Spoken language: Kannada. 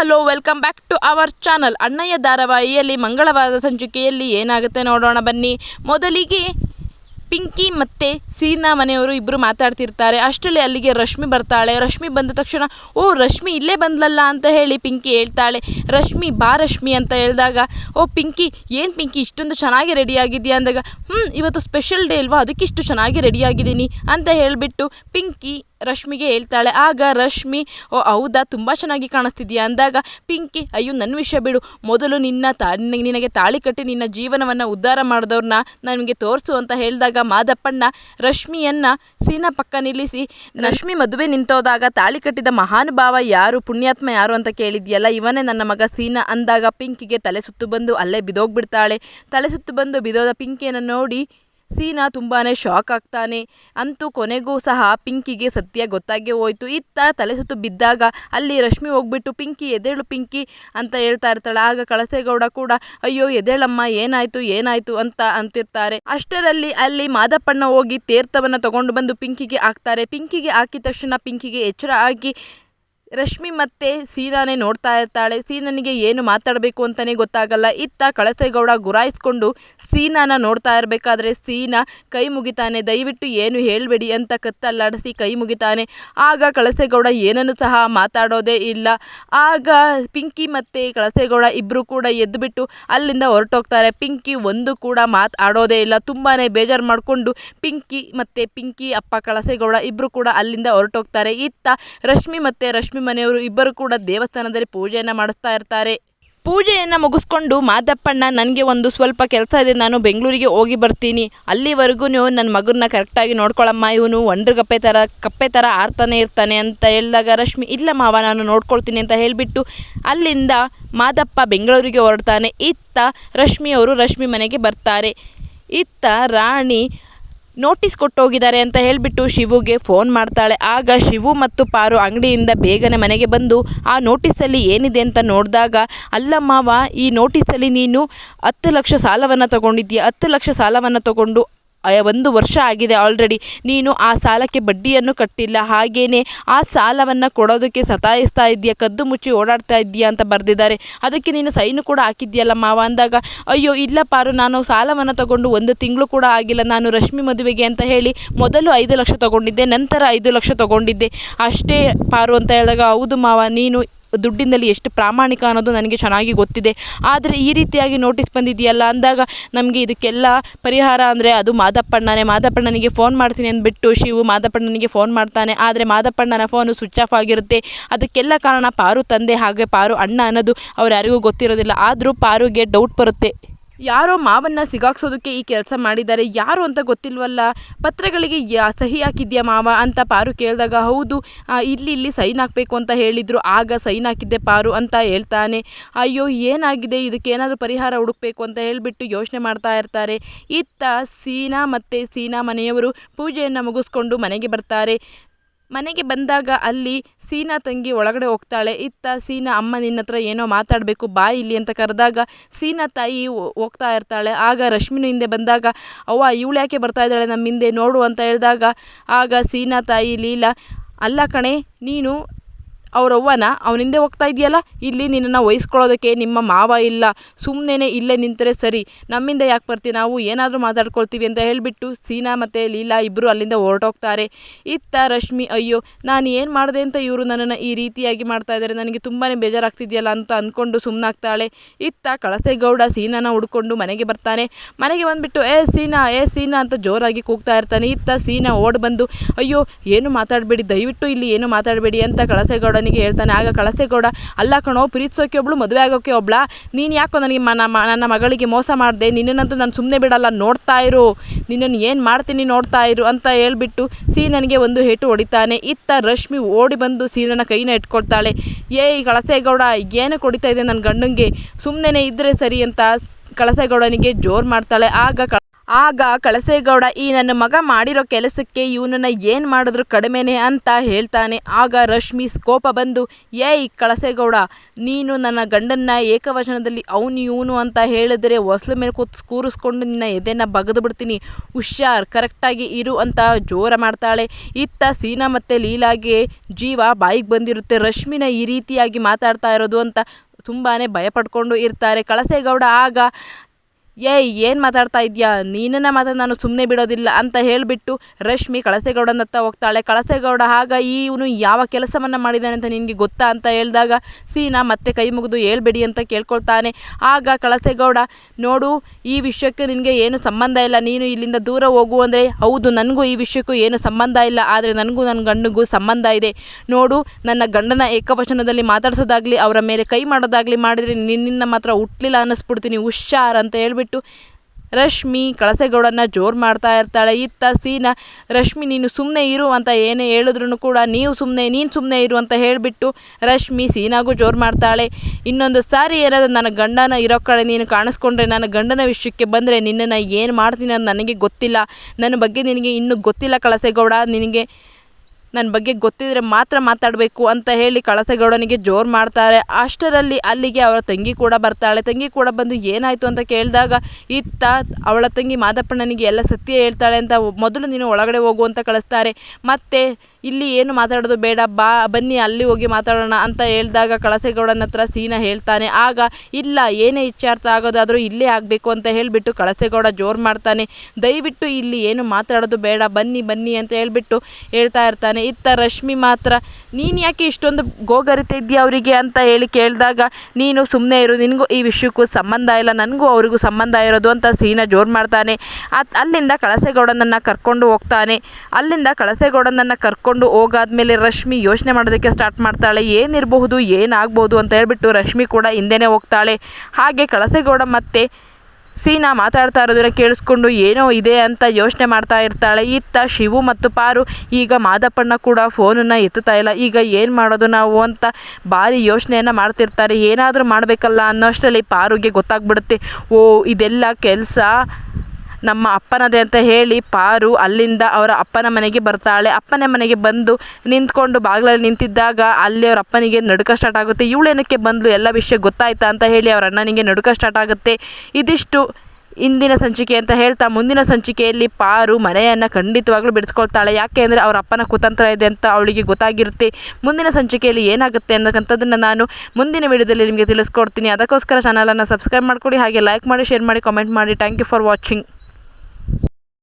Hello welcome back to our channel ಅಣ್ಣಯ್ಯ ಧಾರಾವಾಹಿಯಲ್ಲಿ ಮಂಗಳವಾರದ ಸಂಚಿಕೆಯಲ್ಲಿ ಏನಾಗುತ್ತೆ ನೋಡೋಣ ಬನ್ನಿ. ಮೊದಲಿಗೆ ಪಿಂಕಿ ಮತ್ತು ಸೀನಾ ಮನೆಯವರು ಇಬ್ಬರು ಮಾತಾಡ್ತಿರ್ತಾರೆ. ಅಷ್ಟರಲ್ಲಿ ಅಲ್ಲಿಗೆ ರಶ್ಮಿ ಬರ್ತಾಳೆ. ರಶ್ಮಿ ಬಂದ ತಕ್ಷಣ, ಓ, ರಶ್ಮಿ ಇಲ್ಲೇ ಬಂದ್ಲಲ್ಲ? ಅಂತ ಹೇಳಿ ಪಿಂಕಿ ಹೇಳ್ತಾಳೆ. ರಶ್ಮಿ, ಬಾ ರಶ್ಮಿ, ಅಂತ ಹೇಳಿದಾಗ, ಓ, ಪಿಂಕಿ, ಏನು ಪಿಂಕಿ, ಇಷ್ಟೊಂದು ಚೆನ್ನಾಗಿ ರೆಡಿಯಾಗಿದೆಯಾ ಅಂದಾಗ ಹ್ಞೂ ಇವತ್ತು ಸ್ಪೆಷಲ್ ಡೇ ಅಲ್ವಾ? ಅದಕ್ಕೆ ಇಷ್ಟು ಚೆನ್ನಾಗಿ ರೆಡಿಯಾಗಿದ್ದೀನಿ ಅಂತ ಹೇಳಿಬಿಟ್ಟು ಪಿಂಕಿ ರಶ್ಮಿಗೆ ಹೇಳ್ತಾಳೆ. ಆಗ ರಶ್ಮಿ, ಓ, ಹೌದಾ? ತುಂಬ ಚೆನ್ನಾಗಿ ಕಾಣಿಸ್ತಿದ್ಯಾ ಅಂದಾಗ ಪಿಂಕಿ, ಅಯ್ಯೋ ನನ್ನ ವಿಷಯ ಬಿಡು. ಮೊದಲು ನಿನ್ನ ತಾ, ನಿನಗೆ ತಾಳಿ ಕಟ್ಟಿ ನಿನ್ನ ಜೀವನವನ್ನು ಉದ್ಧಾರ ಮಾಡಿದವ್ರನ್ನ ನನಗೆ ತೋರಿಸು, ಅಂತ ಹೇಳಿದಾಗ ಮಾದಪ್ಪಣ್ಣ ರಶ್ಮಿಯನ್ನು ಸೀನ ಪಕ್ಕ ನಿಲ್ಲಿಸಿ ರಶ್ಮಿ ಮದುವೆ ನಿಂತೋದಾಗ ತಾಳಿ ಕಟ್ಟಿದ ಮಹಾನುಭಾವ ಯಾರು, ಪುಣ್ಯಾತ್ಮ ಯಾರು ಅಂತ ಕೇಳಿದ್ಯಲ್ಲ, ಇವನೇ ನನ್ನ ಮಗ ಸೀನ ಅಂದಾಗ ಪಿಂಕಿಗೆ ತಲೆ ಸುತ್ತು ಬಂದು ಅಲ್ಲೇ ಬಿದೋಗ್ಬಿಡ್ತಾಳೆ. ತಲೆ ಸುತ್ತು ಬಂದು ಬಿದೋದ ಪಿಂಕಿಯನ್ನು ನೋಡಿ ಸೀನಾ ತುಂಬಾ ಶಾಕ್ ಆಗ್ತಾನೆ. ಅಂತೂ ಕೊನೆಗೂ ಸಹ ಪಿಂಕಿಗೆ ಸತ್ಯ ಗೊತ್ತಾಗೇ ಹೋಯ್ತು. ಇತ್ತ ತಲೆ ಸುತ್ತು ಬಿದ್ದಾಗ ಅಲ್ಲಿ ರಶ್ಮಿ ಹೋಗ್ಬಿಟ್ಟು, ಪಿಂಕಿ ಎದೇಳು ಪಿಂಕಿ ಅಂತ ಹೇಳ್ತಾ ಇರ್ತಾಳೆ. ಆಗ ಕಳಸೇಗೌಡ ಕೂಡ, ಅಯ್ಯೋ ಎದೇಳಮ್ಮ ಏನಾಯ್ತು ಏನಾಯ್ತು ಅಂತ ಅಂತಿರ್ತಾರೆ. ಅಷ್ಟರಲ್ಲಿ ಅಲ್ಲಿ ಮಾದಪ್ಪಣ್ಣ ಹೋಗಿ ತೀರ್ಥವನ್ನ ತಗೊಂಡು ಬಂದು ಪಿಂಕಿಗೆ ಹಾಕ್ತಾರೆ. ಪಿಂಕಿಗೆ ಹಾಕಿದ ತಕ್ಷಣ ಪಿಂಕಿಗೆ ಎಚ್ಚರ ಆಗಿ ರಶ್ಮಿ ಮತ್ತೆ ಸೀನಾನೇ ನೋಡ್ತಾ ಇರ್ತಾಳೆ. ಸೀನನಿಗೆ ಏನು ಮಾತಾಡಬೇಕು ಅಂತಲೇ ಗೊತ್ತಾಗಲ್ಲ. ಇತ್ತ ಕಳಸೇಗೌಡ ಗುರಾಯಿಸ್ಕೊಂಡು ಸೀನಾನ ನೋಡ್ತಾ ಇರಬೇಕಾದ್ರೆ ಸೀನಾ ಕೈ ಮುಗಿತಾನೆ. ದಯವಿಟ್ಟು ಏನು ಹೇಳಬೇಡಿ ಅಂತ ಕತ್ತಲ್ಲಾಡಿಸಿ ಕೈ ಮುಗಿತಾನೆ. ಆಗ ಕಳಸೇಗೌಡ ಏನನ್ನು ಸಹ ಮಾತಾಡೋದೇ ಇಲ್ಲ. ಆಗ ಪಿಂಕಿ ಮತ್ತು ಕಳಸೇಗೌಡ ಇಬ್ಬರು ಕೂಡ ಎದ್ದುಬಿಟ್ಟು ಅಲ್ಲಿಂದ ಹೊರಟೋಗ್ತಾರೆ. ಪಿಂಕಿ ಒಂದು ಕೂಡ ಮಾತು ಆಡೋದೇ ಇಲ್ಲ. ತುಂಬಾ ಬೇಜಾರು ಮಾಡಿಕೊಂಡು ಪಿಂಕಿ ಮತ್ತು ಪಿಂಕಿ ಅಪ್ಪ ಕಳಸೇಗೌಡ ಇಬ್ಬರು ಕೂಡ ಅಲ್ಲಿಂದ ಹೊರಟೋಗ್ತಾರೆ. ಇತ್ತ ರಶ್ಮಿ ಮತ್ತು ರಶ್ಮಿ ಮನೆಯವರು ಇಬ್ಬರು ಕೂಡ ದೇವಸ್ಥಾನದಲ್ಲಿ ಪೂಜೆಯನ್ನು ಮಾಡುತ್ತಾ ಇರ್ತಾರೆ. ಪೂಜೆಯನ್ನು ಮುಗಿಸ್ಕೊಂಡು ಮಾದಪ್ಪಣ್ಣ, ನನಗೆ ಒಂದು ಸ್ವಲ್ಪ ಕೆಲಸ ಇದೆ. ನಾನು ಬೆಂಗಳೂರಿಗೆ ಹೋಗಿ ಬರ್ತೀನಿ. ಅಲ್ಲಿವರೆಗೂ ನೀವು ನನ್ನ ಮಗನ್ನ ಕರೆಕ್ಟಾಗಿ ನೋಡ್ಕೊಳ್ಳಮ್ಮ ಇವನು ಒಂಡ್ರಗಪ್ಪೆ ಥರ ಕಪ್ಪೆ ಥರ ಆರ್ತಾನೆ ಇರ್ತಾನೆ ಅಂತ ಹೇಳಿದಾಗ, ರಶ್ಮಿ, ಇಲ್ಲ ಮಾವ, ನಾನು ನೋಡ್ಕೊಳ್ತೀನಿ ಅಂತ ಹೇಳಿಬಿಟ್ಟು ಅಲ್ಲಿಂದ ಮಾದಪ್ಪ ಬೆಂಗಳೂರಿಗೆ ಹೊರಡ್ತಾನೆ. ಇತ್ತ ರಶ್ಮಿಯವರು ರಶ್ಮಿ ಮನೆಗೆ ಬರ್ತಾರೆ. ಇತ್ತ ರಾಣಿ ನೋಟಿಸ್ ಕೊಟ್ಟೋಗಿದ್ದಾರೆ ಅಂತ ಹೇಳಿಬಿಟ್ಟು ಶಿವುಗೆ ಫೋನ್ ಮಾಡ್ತಾಳೆ. ಆಗ ಶಿವು ಮತ್ತು ಪಾರು ಅಂಗಡಿಯಿಂದ ಬೇಗನೆ ಮನೆಗೆ ಬಂದು, ಆ ನೋಟಿಸಲ್ಲಿ ಏನಿದೆ ಅಂತ ನೋಡಿದಾಗ, ಅಲ್ಲ ಮಾವ, ಈ ನೋಟಿಸಲ್ಲಿ ನೀನು ಹತ್ತು ಲಕ್ಷ ಸಾಲವನ್ನು ತಗೊಂಡಿದ್ದೀಯ. ಹತ್ತು ಲಕ್ಷ ಸಾಲವನ್ನು ತಗೊಂಡು ಒಂದು ವರ್ಷ ಆಗಿದೆ ಆಲ್ರೆಡಿ ನೀನು ಆ ಸಾಲಕ್ಕೆ ಬಡ್ಡಿಯನ್ನು ಕಟ್ಟಿಲ್ಲ. ಹಾಗೇನೆ ಆ ಸಾಲವನ್ನು ಕೊಡೋದಕ್ಕೆ ಸತಾಯಿಸ್ತಾ ಇದೆಯಾ ಕದ್ದು ಮುಚ್ಚಿ ಓಡಾಡ್ತಾ ಇದೆಯಾ ಅಂತ ಬರೆದಿದ್ದಾರೆ. ಅದಕ್ಕೆ ನೀನು ಸೈನು ಕೂಡ ಹಾಕಿದ್ಯಲ್ಲ ಮಾವ ಅಂದಾಗ, ಅಯ್ಯೋ, ಇಲ್ಲ ಪಾರು, ನಾನು ಸಾಲವನ್ನು ತಗೊಂಡು ಒಂದು ತಿಂಗಳು ಕೂಡ ಆಗಿಲ್ಲ. ನಾನು ರಶ್ಮಿ ಮದುವೆಗೆ ಅಂತ ಹೇಳಿ ಮೊದಲು ಐದು ಲಕ್ಷ ತಗೊಂಡಿದ್ದೆ, ನಂತರ ಐದು ಲಕ್ಷ ತಗೊಂಡಿದ್ದೆ. ಅಷ್ಟೇ ಪಾರು ಅಂತ ಹೇಳಿದಾಗ, ಹೌದು ಮಾವ, ನೀನು ದುಡ್ಡಿನಲ್ಲಿ ಎಷ್ಟು ಪ್ರಾಮಾಣಿಕ ಅನ್ನೋದು ನನಗೆ ಚೆನ್ನಾಗಿ ಗೊತ್ತಿದೆ. ಆದರೆ ಈ ರೀತಿಯಾಗಿ ನೋಟಿಸ್ ಬಂದಿದೆಯಲ್ಲ ಅಂದಾಗ ನಮಗೆ ಇದಕ್ಕೆಲ್ಲ ಪರಿಹಾರ ಅಂದರೆ ಅದು ಮಾದಪ್ಪಣ್ಣನೇ. ಮಾದಪ್ಪಣ್ಣನಿಗೆ ಫೋನ್ ಮಾಡ್ತೀನಿ ಅಂದ್ಬಿಟ್ಟು ಶಿವು ಮಾದಪ್ಪಣ್ಣನಿಗೆ ಫೋನ್ ಮಾಡ್ತಾನೆ. ಆದರೆ ಮಾದಪ್ಪಣ್ಣನ ಫೋನು ಸ್ವಿಚ್ ಆಫ್ ಆಗಿರುತ್ತೆ. ಅದಕ್ಕೆಲ್ಲ ಕಾರಣ ಪಾರು ತಂದೆ ಹಾಗೆ ಪಾರು ಅಣ್ಣ ಅನ್ನೋದು ಅವ್ರು ಯಾರಿಗೂ ಗೊತ್ತಿರೋದಿಲ್ಲ. ಆದರೂ ಪಾರುಗೆ ಡೌಟ್ ಬರುತ್ತೆ. ಯಾರೋ ಮಾವನ್ನ ಸಿಗಾಕ್ಸೋದಕ್ಕೆ ಈ ಕೆಲಸ ಮಾಡಿದ್ದಾರೆ. ಯಾರು ಅಂತ ಗೊತ್ತಿಲ್ವಲ್ಲ? ಪತ್ರಗಳಿಗೆ ಯಾ ಸಹಿ ಹಾಕಿದ್ಯಾ ಮಾವ ಅಂತ ಪಾರು ಕೇಳಿದಾಗ, ಹೌದು ಇಲ್ಲಿ ಇಲ್ಲಿ ಸೈನ್ ಹಾಕಬೇಕು ಅಂತ ಹೇಳಿದರು. ಆಗ ಸೈನ್ ಹಾಕಿದ್ದೆ ಪಾರು ಅಂತ ಹೇಳ್ತಾನೆ. ಅಯ್ಯೋ, ಏನಾಗಿದೆ? ಇದಕ್ಕೆ ಏನಾದರೂ ಪರಿಹಾರ ಹುಡುಕ್ಬೇಕು ಅಂತ ಹೇಳಿಬಿಟ್ಟು ಯೋಚನೆ ಮಾಡ್ತಾ ಇರ್ತಾರೆ. ಇತ್ತ ಸೀನಾ ಮತ್ತು ಸೀನಾ ಮನೆಯವರು ಪೂಜೆಯನ್ನು ಮುಗಿಸ್ಕೊಂಡು ಮನೆಗೆ ಬರ್ತಾರೆ. ಮನೆಗೆ ಬಂದಾಗ ಅಲ್ಲಿ ಸೀನಾ ತಂಗಿ ಒಳಗಡೆ ಹೋಗ್ತಾಳೆ. ಇತ್ತ ಸೀನಾ ಅಮ್ಮ ನಿನ್ನ ಹತ್ರ ಏನೋ ಮಾತಾಡಬೇಕು, ಬಾ ಇಲ್ಲಿ ಅಂತ ಕರೆದಾಗ ಸೀನಾ ತಾಯಿ ಹೋಗ್ತಾ ಇರ್ತಾಳೆ. ಆಗ ರಶ್ಮಿನು ಹಿಂದೆ ಬಂದಾಗ, ಅವ್ವ ಇವಳು ಯಾಕೆ ಬರ್ತಾ ಇದ್ದಾಳೆ ನಮ್ಮ ಹಿಂದೆ ನೋಡು ಅಂತ ಹೇಳಿದಾಗ, ಆಗ ಸೀನಾ ತಾಯಿ ಲೀಲಾ, ಅಲ್ಲ ಕಣೆ, ನೀನು ಅವ್ರವ್ವನ ಅವನಿಂದೆ ಹೋಗ್ತಾ ಇದೆಯಲ್ಲ, ಇಲ್ಲಿ ನಿನ್ನನ್ನು ವಹಿಸ್ಕೊಳ್ಳೋದಕ್ಕೆ ನಿಮ್ಮ ಮಾವ ಇಲ್ಲ ಸುಮ್ಮನೆ ಇಲ್ಲೇ ನಿಂತರೆ ಸರಿ, ನಮ್ಮಿಂದ ಯಾಕೆ ಬರ್ತೀವಿ ನಾವು ಏನಾದರೂ ಮಾತಾಡ್ಕೊಳ್ತೀವಿ ಅಂತ ಹೇಳಿಬಿಟ್ಟು ಸೀನಾ ಮತ್ತು ಲೀಲಾ ಇಬ್ಬರು ಅಲ್ಲಿಂದ ಹೊರಟೋಗ್ತಾರೆ. ಇತ್ತ ರಶ್ಮಿ, ಅಯ್ಯೋ, ನಾನು ಏನು ಮಾಡಿದೆ ಅಂತ ಇವರು ನನ್ನನ್ನು ಈ ರೀತಿಯಾಗಿ ಮಾಡ್ತಾ ಇದ್ದಾರೆ ನನಗೆ ತುಂಬಾ ಬೇಜಾರಾಗ್ತಿದೆಯಲ್ಲ ಅಂತ ಅಂದ್ಕೊಂಡು ಸುಮ್ಮನಾಗ್ತಾಳೆ ಇತ್ತ ಕಳಸೇಗೌಡ ಸೀನಾನ ಹುಡ್ಕೊಂಡು ಮನೆಗೆ ಬರ್ತಾನೆ. ಮನೆಗೆ ಬಂದುಬಿಟ್ಟು, ಏ ಸೀನಾ ಏ ಸೀನಾ ಅಂತ ಜೋರಾಗಿ ಕೂಗ್ತಾ ಇರ್ತಾನೆ. ಇತ್ತ ಸೀನಾ ಓಡ್ ಬಂದು, ಅಯ್ಯೋ, ಏನು ಮಾತಾಡಬೇಡಿ, ದಯವಿಟ್ಟು ಇಲ್ಲಿ ಏನು ಮಾತಾಡಬೇಡಿ ಅಂತ ಕಳಸೇಗೌಡನಿಗೆ ಹೇಳ್ತಾನೆ, ಆಗ ಕಳಸೇಗೌಡ ಅಲ್ಲ ಕಣೋ, ಪ್ರೀತಿಸೋಕೆ ಒಬ್ಳು, ಮದುವೆ ಆಗೋಕೆ ಒಬ್ಳ. ನೀನು ಯಾಕೋ ನನಗೆ ನನ್ನ ಮಗಳಿಗೆ ಮೋಸ ಮಾಡಿದೆ? ನಿನ್ನನ್ನಂತೂ ನಾನು ಸುಮ್ಮನೆ ಬಿಡಲ್ಲ, ನೋಡ್ತಾ ಇರು. ನಿನ್ನನ್ನು ಏನು ಮಾಡ್ತೀನಿ ನೋಡ್ತಾ ಇರು, ಅಂತ ಹೇಳ್ಬಿಟ್ಟು ಸೀನನಿಗೆ ಒಂದು ಹೇಟು ಹೊಡಿತಾನೆ. ಇತ್ತ ರಶ್ಮಿ ಓಡಿ ಬಂದು ಸೀನನ ಕೈನ ಇಟ್ಕೊಳ್ತಾಳೆ ಏಯ್ ಕಳಸೇಗೌಡ ಏನು ಕೊಡಿತಾ ಇದೆ ನನ್ನ ಗಂಡಂಗೆ? ಸುಮ್ಮನೆ ಇದ್ದರೆ ಸರಿ ಅಂತ ಕಳಸೆಗೌಡನಿಗೆ ಜೋರು ಮಾಡ್ತಾಳೆ. ಆಗ ಆಗ ಕಳಸೇಗೌಡ, ಈ ನನ್ನ ಮಗ ಮಾಡಿರೋ ಕೆಲಸಕ್ಕೆ ಇವನನ್ನ ಏನು ಮಾಡಿದ್ರು ಕಡಿಮೆನೆ ಅಂತ ಹೇಳ್ತಾನೆ. ಆಗ ರಶ್ಮಿ ಕೋಪ ಬಂದು, ಏಯ್ ಕಳಸೇಗೌಡ, ನೀನು ನನ್ನ ಗಂಡನ್ನ ಏಕವಚನದಲ್ಲಿ ಅವನು ಇವನು ಅಂತ ಹೇಳಿದರೆ ಹೊಸ್ಲು ಮೇಲೆ ಕೂತ್ ಕೂರಿಸ್ಕೊಂಡು ನಿನ್ನ ಎದೆನ ಬಗೆದು ಬಿಡ್ತೀನಿ. ಹುಷಾರ್, ಕರೆಕ್ಟಾಗಿ ಇರು ಅಂತ ಜೋರ ಮಾಡ್ತಾಳೆ. ಇತ್ತ ಸೀನಾ ಮತ್ತು ಲೀಲಾಗೆ ಜೀವ ಬಾಯಿಗೆ ಬಂದಿರುತ್ತೆ. ರಶ್ಮಿನ ಈ ರೀತಿಯಾಗಿ ಮಾತಾಡ್ತಾ ಇರೋದು ಅಂತ ತುಂಬಾ ಭಯಪಡ್ಕೊಂಡು ಇರ್ತಾರೆ. ಕಳಸೇಗೌಡ ಆಗ ಏಯ್, ಏನು ಮಾತಾಡ್ತಾ ಇದೆಯಾ? ನೀನನ್ನ ಮಾತ್ರ ನಾನು ಸುಮ್ಮನೆ ಬಿಡೋದಿಲ್ಲ ಅಂತ ಹೇಳಿಬಿಟ್ಟು ರಶ್ಮಿ ಕಳಸೇಗೌಡನತ್ತ ಹೋಗ್ತಾಳೆ. ಕಳಸೇಗೌಡ, ಆಗ ಇವನು ಯಾವ ಕೆಲಸವನ್ನು ಮಾಡಿದ್ದಾನೆ ಅಂತ ನಿನಗೆ ಗೊತ್ತಾ ಅಂತ ಹೇಳಿದಾಗ ಸೀನಾ ಮತ್ತೆ ಕೈ ಮುಗಿದು ಹೇಳ್ಬೇಡಿ ಅಂತ ಕೇಳ್ಕೊಳ್ತಾನೆ. ಆಗ ಕಳಸೇಗೌಡ, ನೋಡು, ಈ ವಿಷಯಕ್ಕೆ ನಿನಗೆ ಏನು ಸಂಬಂಧ ಇಲ್ಲ. ನೀನು ಇಲ್ಲಿಂದ ದೂರ ಹೋಗು ಅಂದರೆ ಹೌದು, ನನಗೂ ಈ ವಿಷಯಕ್ಕೂ ಏನು ಸಂಬಂಧ ಇಲ್ಲ. ಆದರೆ ನನಗೂ ನನ್ನ ಗಂಡಿಗೂ ಸಂಬಂಧ ಇದೆ. ನೋಡು, ನನ್ನ ಗಂಡನ ಏಕವಚನದಲ್ಲಿ ಮಾತಾಡಿಸೋದಾಗಲಿ, ಅವರ ಮೇಲೆ ಕೈ ಮಾಡೋದಾಗಲಿ ಮಾಡಿದರೆ ನಿನ್ನ ಮಾತ್ರ ಹುಟ್ಟಲಿಲ್ಲ ಅನ್ನಿಸ್ಬಿಡ್ತೀನಿ. ಹುಷಾರ್ ಅಂತ ಹೇಳ್ಬಿಟ್ಟು ರಶ್ಮಿ ಕಳಸೆಗೌಡನ್ನ ಜೋರು ಮಾಡ್ತಾ ಇರ್ತಾಳೆ. ಇತ್ತ ಸೀನಾ, ರಶ್ಮಿ, ನೀನು ಸುಮ್ಮನೆ ಇರು ಅಂತ ಏನೇ ಹೇಳಿದ್ರು ಕೂಡ ನೀವು ಸುಮ್ಮನೆ ನೀನು ಸುಮ್ಮನೆ ಇರು ಅಂತ ಹೇಳಿಬಿಟ್ಟು ರಶ್ಮಿ ಸೀನಾಗೂ ಜೋರು ಮಾಡ್ತಾಳೆ. ಇನ್ನೊಂದು ಸಾರಿ ಏನಾದರೂ ನನ್ನ ಗಂಡನ ಇರೋ ಕಡೆ ನೀನು ಕಾಣಿಸ್ಕೊಂಡ್ರೆ, ನನ್ನ ಗಂಡನ ವಿಷಯಕ್ಕೆ ಬಂದರೆ ನಿನ್ನನ್ನು ಏನು ಮಾಡ್ತೀನಿ ಅಂತ ನನಗೆ ಗೊತ್ತಿಲ್ಲ. ನನ್ನ ಬಗ್ಗೆ ನಿನಗೆ ಇನ್ನೂ ಗೊತ್ತಿಲ್ಲ ಕಳಸೆಗೌಡ. ನಿನಗೆ ನನ್ನ ಬಗ್ಗೆ ಗೊತ್ತಿದ್ರೆ ಮಾತ್ರ ಮಾತಾಡಬೇಕು ಅಂತ ಹೇಳಿ ಕಳಸೇಗೌಡನಿಗೆ ಜೋರು ಮಾಡ್ತಾರೆ. ಅಷ್ಟರಲ್ಲಿ ಅಲ್ಲಿಗೆ ಅವರ ತಂಗಿ ಕೂಡ ಬರ್ತಾಳೆ. ತಂಗಿ ಕೂಡ ಬಂದು ಏನಾಯಿತು ಅಂತ ಕೇಳಿದಾಗ ಇತ್ತ ಅವಳ ತಂಗಿ ಮಾದಪ್ಪಣ್ಣನಿಗೆ ಎಲ್ಲ ಸತ್ಯ ಹೇಳ್ತಾಳೆ ಅಂತ ಮೊದಲು ನೀನು ಒಳಗಡೆ ಹೋಗು ಅಂತ ಕಳಿಸ್ತಾರೆ. ಮತ್ತೆ ಇಲ್ಲಿ ಏನು ಮಾತಾಡೋದು ಬೇಡ, ಬಾ, ಬನ್ನಿ ಅಲ್ಲಿ ಹೋಗಿ ಮಾತಾಡೋಣ ಅಂತ ಹೇಳಿದಾಗ ಕಳಸೆಗೌಡನ ಹತ್ರ ಸೀನ ಹೇಳ್ತಾನೆ. ಆಗ ಇಲ್ಲ, ಏನೇ ಇಚ್ಛಾರ್ಥ ಆಗೋದಾದರೂ ಇಲ್ಲೇ ಆಗಬೇಕು ಅಂತ ಹೇಳಿಬಿಟ್ಟು ಕಳಸೇಗೌಡ ಜೋರು ಮಾಡ್ತಾನೆ. ದಯವಿಟ್ಟು ಇಲ್ಲಿ ಏನು ಮಾತಾಡೋದು ಬೇಡ, ಬನ್ನಿ ಬನ್ನಿ ಅಂತ ಹೇಳಿಬಿಟ್ಟು ಹೇಳ್ತಾ ಇರ್ತಾನೆ. ಇತ್ತ ರಶ್ಮಿ ಮಾತ್ರ, ನೀನು ಯಾಕೆ ಇಷ್ಟೊಂದು ಗೋಗರಿತ ಇದೆಯಾ ಅವರಿಗೆ? ಅಂತ ಹೇಳಿ ಕೇಳಿದಾಗ, ನೀನು ಸುಮ್ಮನೆ ಇರು, ನಿನಗೂ ಈ ವಿಷಯಕ್ಕೂ ಸಂಬಂಧ ಇಲ್ಲ, ನನಗೂ ಅವರಿಗೂ ಸಂಬಂಧ ಇರೋದು ಅಂತ ಸೀನಾ ಜೋರು ಮಾಡ್ತಾನೆ. ಅತ್, ಅಲ್ಲಿಂದ ಕಳಸೆಗೌಡನನ್ನು ಕರ್ಕೊಂಡು ಹೋಗ್ತಾನೆ. ಅಲ್ಲಿಂದ ಕಳಸೆಗೌಡನನ್ನು ಕರ್ಕೊಂಡು ಹೋಗಾದ್ಮೇಲೆ ರಶ್ಮಿ ಯೋಚನೆ ಮಾಡೋದಕ್ಕೆ ಸ್ಟಾರ್ಟ್ ಮಾಡ್ತಾಳೆ. ಏನಿರಬಹುದು ಏನಾಗ್ಬೋದು ಅಂತ ಹೇಳಿಬಿಟ್ಟು ರಶ್ಮಿ ಕೂಡ ಹಿಂದೆನೇ ಹೋಗ್ತಾಳೆ. ಹಾಗೆ ಕಳಸೆಗೌಡ ಮತ್ತೆ ಸೀನಾ ಮಾತಾಡ್ತಾ ಇರೋದನ್ನ ಕೇಳಿಸ್ಕೊಂಡು ಏನೋ ಇದೆ ಅಂತ ಯೋಚನೆ ಮಾಡ್ತಾ ಇರ್ತಾಳೆ. ಇತ್ತ ಶಿವು ಮತ್ತು ಪಾರು ಈಗ ಮಾದಪ್ಪಣ್ಣ ಕೂಡ ಫೋನನ್ನು ಎತ್ತುತ್ತಾ ಇಲ್ಲ. ಈಗ ಏನು ಮಾಡೋದು ನಾವು ಅಂತ ಭಾರಿ ಯೋಚನೆಯನ್ನು ಮಾಡ್ತಿರ್ತಾರೆ. ಏನಾದರೂ ಮಾಡಬೇಕಲ್ಲ ಅನ್ನೋಷ್ಟರಲ್ಲಿ ಪಾರುಗೆ ಗೊತ್ತಾಗ್ಬಿಡುತ್ತೆ. ಓ, ಇದೆಲ್ಲ ಕೆಲಸ. ನಮ್ಮ ಅಪ್ಪನದೇ ಅಂತ ಹೇಳಿ ಪಾರು ಅಲ್ಲಿಂದ ಅವರ ಅಪ್ಪನ ಮನೆಗೆ ಬರ್ತಾಳೆ. ಅಪ್ಪನ ಮನೆಗೆ ಬಂದು ನಿಂತ್ಕೊಂಡು ಬಾಗಿಲಲ್ಲಿ ನಿಂತಿದ್ದಾಗ ಅಲ್ಲಿ ಅವರ ಅಪ್ಪನಿಗೆ ನಡುಕ ಸ್ಟಾರ್ಟ್ ಆಗುತ್ತೆ. ಇವಳೇನಕ್ಕೆ ಬಂದು ಎಲ್ಲ ವಿಷಯ ಗೊತ್ತಾಯ್ತಾ ಅಂತ ಹೇಳಿ ಅವರ ಅಣ್ಣನಿಗೆ ನಡುಕ ಸ್ಟಾರ್ಟ್ ಆಗುತ್ತೆ. ಇದಿಷ್ಟು ಇಂದಿನ ಸಂಚಿಕೆ ಅಂತ ಹೇಳ್ತಾ ಮುಂದಿನ ಸಂಚಿಕೆಯಲ್ಲಿ ಪಾರು ಮನೆಯನ್ನು ಖಂಡಿತವಾಗ್ಲೂ ಬಿಡಿಸ್ಕೊಳ್ತಾಳೆ. ಯಾಕೆ ಅಂದರೆ ಅವರ ಅಪ್ಪನ ಕುತಂತ್ರ ಇದೆ ಅಂತ ಅವಳಿಗೆ ಗೊತ್ತಾಗಿರುತ್ತೆ. ಮುಂದಿನ ಸಂಚಿಕೆಯಲ್ಲಿ ಏನಾಗುತ್ತೆ ಅನ್ನೋಕ್ಕಂಥದ್ದನ್ನು ನಾನು ಮುಂದಿನ ವಿಡಿಯೋದಲ್ಲಿ ನಿಮಗೆ ತಿಳಿಸ್ಕೊಡ್ತೀನಿ. ಅದಕ್ಕೋಸ್ಕರ ಚಾನಲನ್ನು ಸಬ್ಸ್ಕ್ರೈಬ್ ಮಾಡ್ಕೊಡಿ. ಹಾಗೆ ಲೈಕ್ ಮಾಡಿ ಶೇರ್ ಮಾಡಿ ಕಾಮೆಂಟ್ ಮಾಡಿ. Thank you for watching